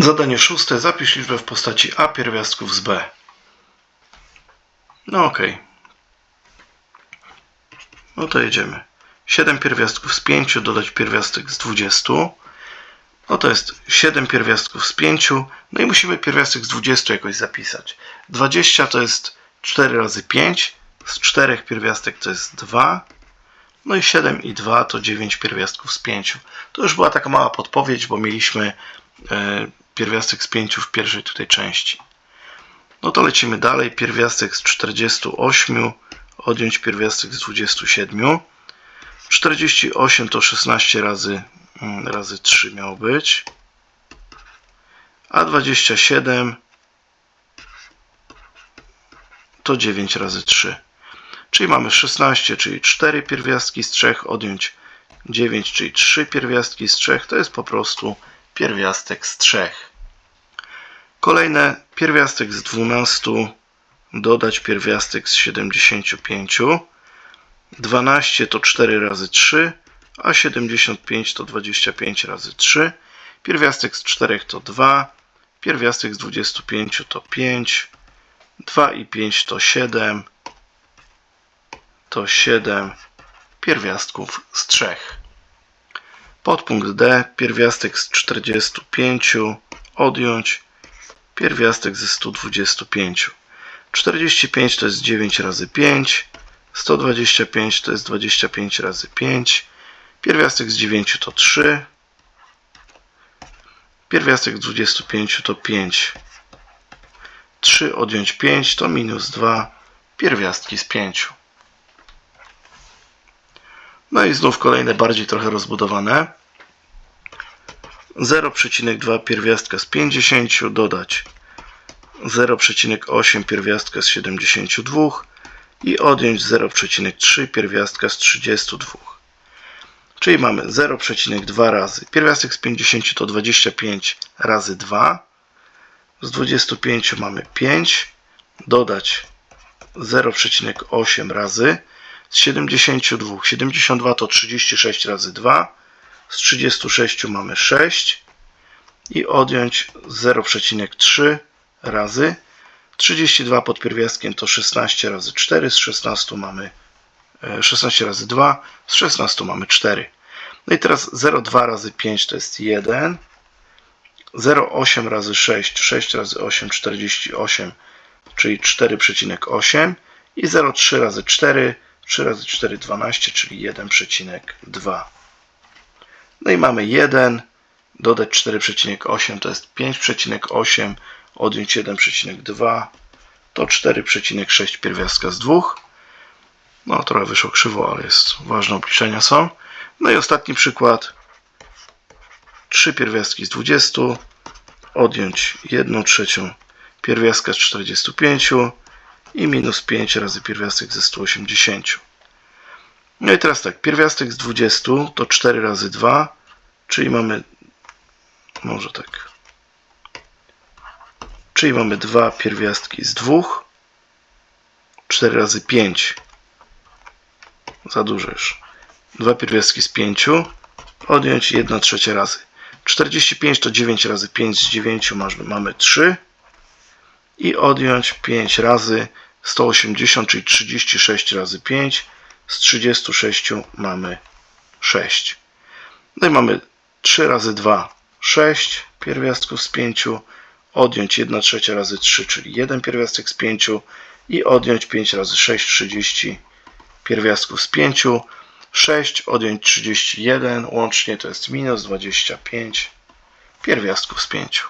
Zadanie szóste. Zapisz liczbę w postaci a pierwiastków z b. No okej. No to jedziemy. 7 pierwiastków z 5 dodać pierwiastek z 20. No to jest 7 pierwiastków z 5. No i musimy pierwiastek z 20 jakoś zapisać. 20 to jest 4 razy 5. Z 4 pierwiastek to jest 2. No i 7 i 2 to 9 pierwiastków z 5. To już była taka mała podpowiedź, bo mieliśmy e, pierwiastek z 5 w pierwszej tutaj części. No to lecimy dalej. Pierwiastek z 48 odjąć pierwiastek z 27. 48 to 16 razy, mm, razy 3 miało być. A 27 to 9 razy 3. Czyli mamy 16, czyli 4 pierwiastki z 3 odjąć 9, czyli 3 pierwiastki z 3. To jest po prostu pierwiastek z 3. Kolejne pierwiastek z 12 dodać pierwiastek z 75. 12 to 4 razy 3, a 75 to 25 razy 3. Pierwiastek z 4 to 2, pierwiastek z 25 to 5, 2 i 5 to 7, to 7 pierwiastków z 3. Podpunkt D, pierwiastek z 45 odjąć pierwiastek ze 125. 45 to jest 9 razy 5, 125 to jest 25 razy 5, pierwiastek z 9 to 3, pierwiastek z 25 to 5. 3 odjąć 5 to minus 2 pierwiastki z 5. No i znów kolejne bardziej trochę rozbudowane. 0,2 pierwiastka z 50 dodać 0,8 pierwiastka z 72 i odjąć 0,3 pierwiastka z 32. Czyli mamy 0,2 razy. Pierwiastek z 50 to 25 razy 2. Z 25 mamy 5. Dodać 0,8 razy. Z 72. 72 to 36 razy 2. Z 36 mamy 6. I odjąć 0,3 razy 32 pod pierwiastkiem to 16 razy 4, z 16 mamy e, 16 razy 2, z 16 mamy 4. No i teraz 0,2 razy 5 to jest 1, 0,8 razy 6, 6 razy 8, 48, czyli 4,8 i 0,3 razy 4, 3 razy 4, 12, czyli 1,2. No i mamy 1, dodać 4,8 to jest 5,8, odjąć 1,2 to 4,6 pierwiastka z 2. No trochę wyszło krzywo, ale jest ważne obliczenia są. No i ostatni przykład. 3 pierwiastki z 20 odjąć 1 trzecią pierwiastka z 45 i minus 5 razy pierwiastek ze 180. No i teraz tak, pierwiastek z 20 to 4 razy 2, czyli mamy może tak Czyli mamy dwa pierwiastki z dwóch. 4 razy 5. Za dużo już. Pierwiastki z 5. Odjąć 1 trzecia razy. 45 to 9 razy 5 z 9 mamy 3. I odjąć 5 razy 180, czyli 36 razy 5. Z 36 mamy 6. No i mamy 3 razy 2, 6 pierwiastków z 5 odjąć 1 trzecia razy 3, czyli 1 pierwiastek z 5 i odjąć 5 razy 6, 30 pierwiastków z 5. 6 odjąć 31, łącznie to jest minus 25 pierwiastków z 5.